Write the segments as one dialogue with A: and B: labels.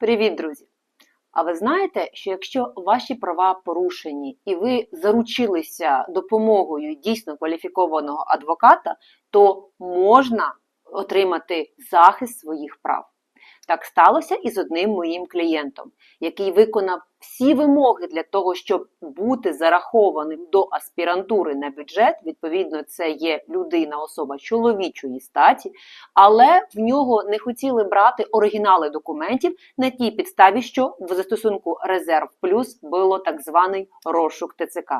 A: Привіт, друзі! А ви знаєте, що якщо ваші права порушені і ви заручилися допомогою дійсно кваліфікованого адвоката, то можна отримати захист своїх прав. Так сталося і з одним моїм клієнтом, який виконав всі вимоги для того, щоб бути зарахованим до аспірантури на бюджет. Відповідно, це є людина, особа чоловічої статі, але в нього не хотіли брати оригінали документів на тій підставі, що в застосунку Резерв Плюс було так званий розшук ТЦК.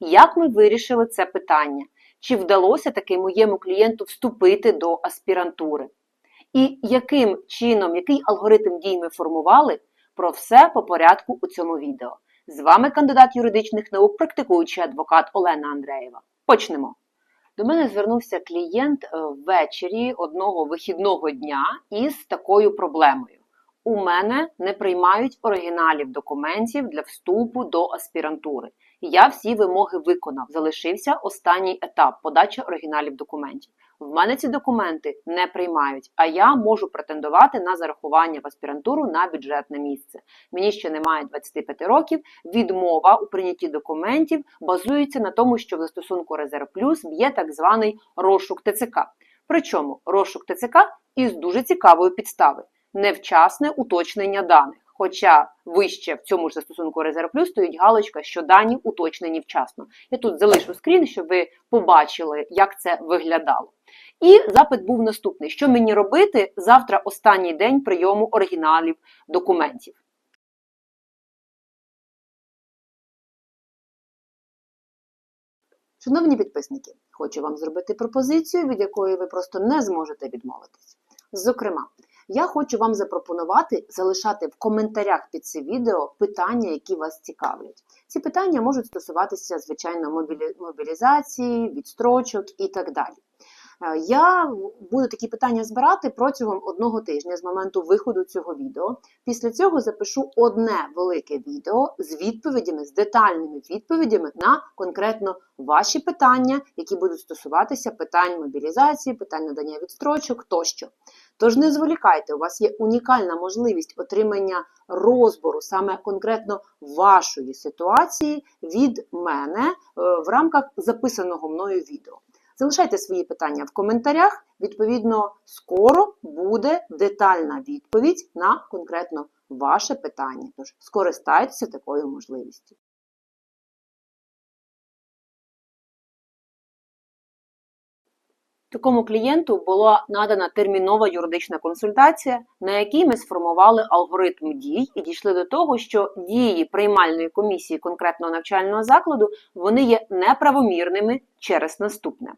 A: Як ми вирішили це питання? Чи вдалося таки моєму клієнту вступити до аспірантури? І яким чином, який алгоритм дій ми формували, про все по порядку у цьому відео. З вами кандидат юридичних наук, практикуючий адвокат Олена Андреєва. Почнемо. До мене звернувся клієнт е, ввечері одного вихідного дня із такою проблемою. У мене не приймають оригіналів документів для вступу до аспірантури. Я всі вимоги виконав. Залишився останній етап подачі оригіналів документів. В мене ці документи не приймають, а я можу претендувати на зарахування в аспірантуру на бюджетне місце. Мені ще немає 25 років. Відмова у прийнятті документів базується на тому, що в застосунку Резерв Плюс є так званий розшук ТЦК. Причому розшук ТЦК із дуже цікавої підстави невчасне уточнення даних. Хоча вище в цьому ж застосунку Резерв Плюс стоїть галочка, що дані уточнені вчасно. Я тут залишу скрін, щоб ви побачили, як це виглядало. І запит був наступний: що мені робити завтра останній день прийому оригіналів документів. Шановні підписники, хочу вам зробити пропозицію, від якої ви просто не зможете відмовитись. Зокрема, я хочу вам запропонувати залишати в коментарях під це відео питання, які вас цікавлять. Ці питання можуть стосуватися, звичайно, мобілізації, відстрочок і так далі. Е, я буду такі питання збирати протягом одного тижня з моменту виходу цього відео. Після цього запишу одне велике відео з відповідями, з детальними відповідями на конкретно ваші питання, які будуть стосуватися питань мобілізації, питань надання відстрочок тощо. Тож не зволікайте, у вас є унікальна можливість отримання розбору саме конкретно вашої ситуації від мене е, в рамках записаного мною відео. Залишайте свої питання в коментарях. Відповідно, скоро буде детальна відповідь на конкретно ваше питання. Тож скористайтеся такою можливістю. Такому клієнту була надана термінова юридична консультація, на якій ми сформували алгоритм дій і дійшли до того, що дії приймальної комісії конкретного навчального закладу вони є неправомірними через наступне.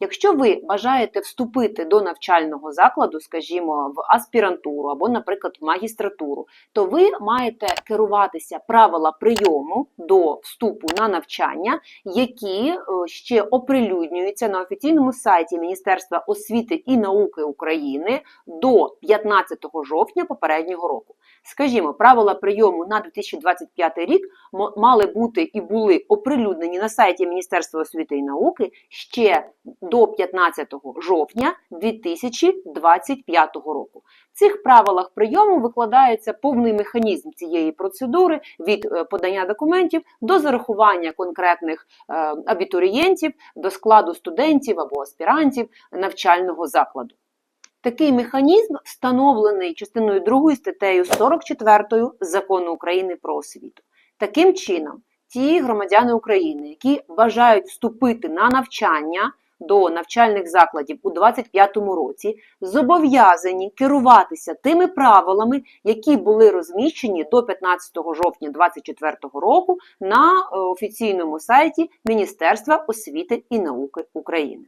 A: Якщо ви бажаєте вступити до навчального закладу, скажімо, в аспірантуру або, наприклад, в магістратуру, то ви маєте керуватися правила прийому до вступу на навчання, які е, ще оприлюднюються на офіційному сайті Міністерства освіти і науки України до 15 жовтня попереднього року. Скажімо, правила прийому на 2025 рік мали бути і були оприлюднені на сайті Міністерства освіти і науки ще до 15 жовтня 2025 року. В цих правилах прийому викладається повний механізм цієї процедури від е, подання документів до зарахування конкретних е, абітурієнтів до складу студентів або аспірантів навчального закладу. Такий механізм встановлений частиною 2 статтею 44 закону України про освіту. Таким чином, ті громадяни України, які бажають вступити на навчання до навчальних закладів у 2025 році, зобов'язані керуватися тими правилами, які були розміщені до 15 жовтня 2024 року на е, офіційному сайті Міністерства освіти і науки України.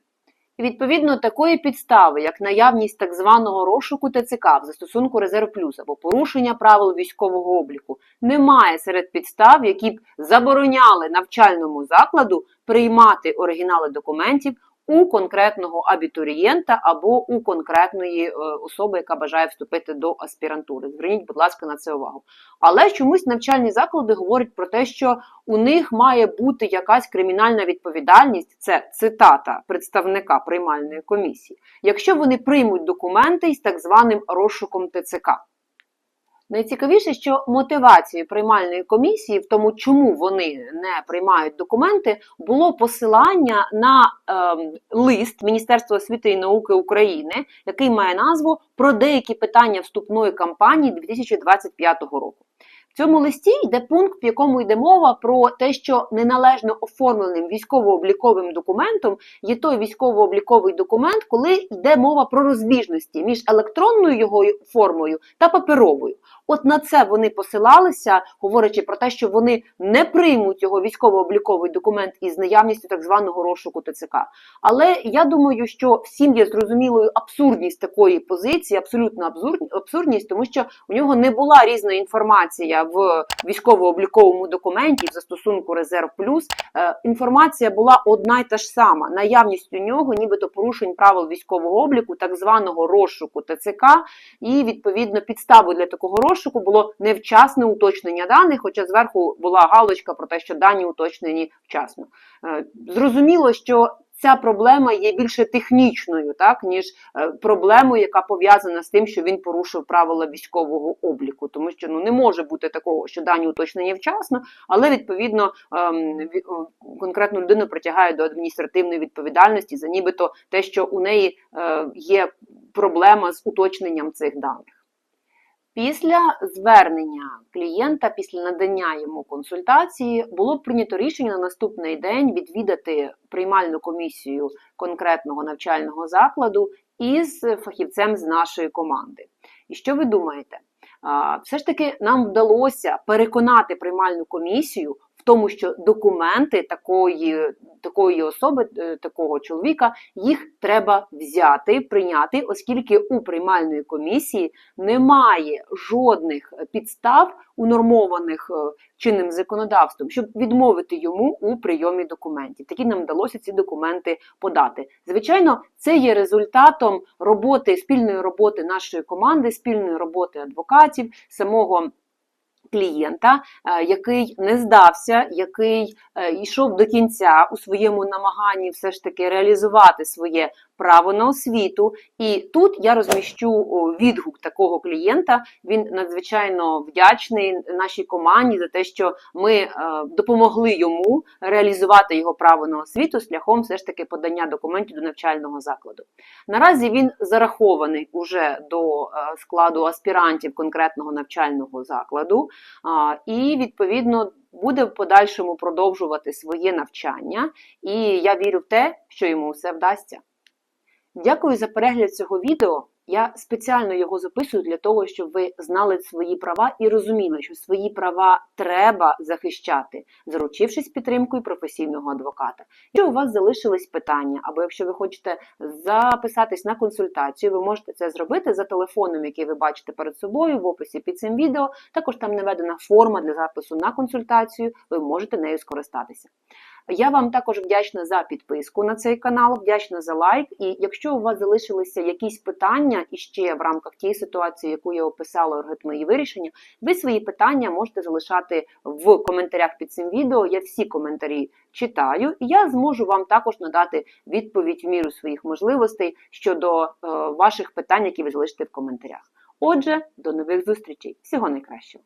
A: Відповідно такої підстави, як наявність так званого розшуку ТЦК в застосунку Резерв Плюс або порушення правил військового обліку, немає серед підстав, які б забороняли навчальному закладу приймати оригінали документів у конкретного абітурієнта або у конкретної е, особи, яка бажає вступити до аспірантури. Зверніть, будь ласка, на це увагу. Але чомусь навчальні заклади говорять про те, що у них має бути якась кримінальна відповідальність. Це цитата представника приймальної комісії, якщо вони приймуть документи із так званим розшуком ТЦК. Найцікавіше, що мотивацією приймальної комісії, в тому, чому вони не приймають документи, було посилання на е, лист Міністерства освіти і науки України, який має назву про деякі питання вступної кампанії 2025 року. В цьому листі йде пункт, в якому йде мова про те, що неналежно оформленим військово-обліковим документом є той військово-обліковий документ, коли йде мова про розбіжності між електронною його формою та паперовою. От на це вони посилалися, говорячи про те, що вони не приймуть його військово-обліковий документ із наявністю так званого розшуку ТЦК. Але я думаю, що всім є зрозумілою абсурдність такої позиції, абсолютно абсурдність, тому що у нього не була різна інформація в військово-обліковому документі в застосунку Резерв Плюс. Е, Інформація була одна й та ж сама. Наявність у нього, нібито порушень правил військового обліку, так званого розшуку ТЦК, і відповідно підставою для такого розшуку було невчасне уточнення даних, хоча зверху була галочка про те, що дані уточнені вчасно. Е, Зрозуміло, що ця проблема є більше технічною, так ніж е, проблемою, яка пов'язана з тим, що він порушив правила військового обліку, тому що ну не може бути такого, що дані уточнені вчасно, але відповідно ем, конкретну людину притягають до адміністративної відповідальності за нібито те, що у неї е, є проблема з уточненням цих даних. Після звернення клієнта, після надання йому консультації, було прийнято рішення на наступний день відвідати приймальну комісію конкретного навчального закладу із фахівцем з нашої команди. І що ви думаєте? Все ж таки нам вдалося переконати приймальну комісію в тому, що документи такої, такої особи, е, такого чоловіка, їх треба взяти, прийняти, оскільки у приймальної комісії немає жодних підстав, унормованих е, чинним законодавством, щоб відмовити йому у прийомі документів. Такі нам вдалося ці документи подати. Звичайно, це є результатом роботи спільної роботи нашої команди, спільної роботи адвокатів, самого. Клієнта, е, який не здався, який е, йшов до кінця у своєму намаганні все ж таки реалізувати своє право на освіту. І тут я розміщу відгук такого клієнта. Він надзвичайно вдячний нашій команді за те, що ми е, допомогли йому реалізувати його право на освіту шляхом все ж таки подання документів до навчального закладу. Наразі він зарахований уже до е, складу аспірантів конкретного навчального закладу, і відповідно буде в подальшому продовжувати своє навчання. І я вірю в те, що йому все вдасться. Дякую за перегляд цього відео. Я спеціально його записую для того, щоб ви знали свої права і розуміли, що свої права треба захищати, заручившись підтримкою професійного адвоката. Якщо у вас залишились питання, або якщо ви хочете записатись на консультацію, ви можете це зробити за телефоном, який ви бачите перед собою в описі під цим відео. Також там наведена форма для запису на консультацію. Ви можете нею скористатися. Я вам також вдячна за підписку на цей канал, вдячна за лайк. І якщо у вас залишилися якісь питання іще в рамках тієї ситуації, яку я описала алгоритми її вирішення, ви свої питання можете залишати в коментарях під цим відео. Я всі коментарі читаю, і я зможу вам також надати відповідь в міру своїх можливостей щодо е, ваших питань, які ви залишите в коментарях. Отже, до нових зустрічей. Всього найкращого.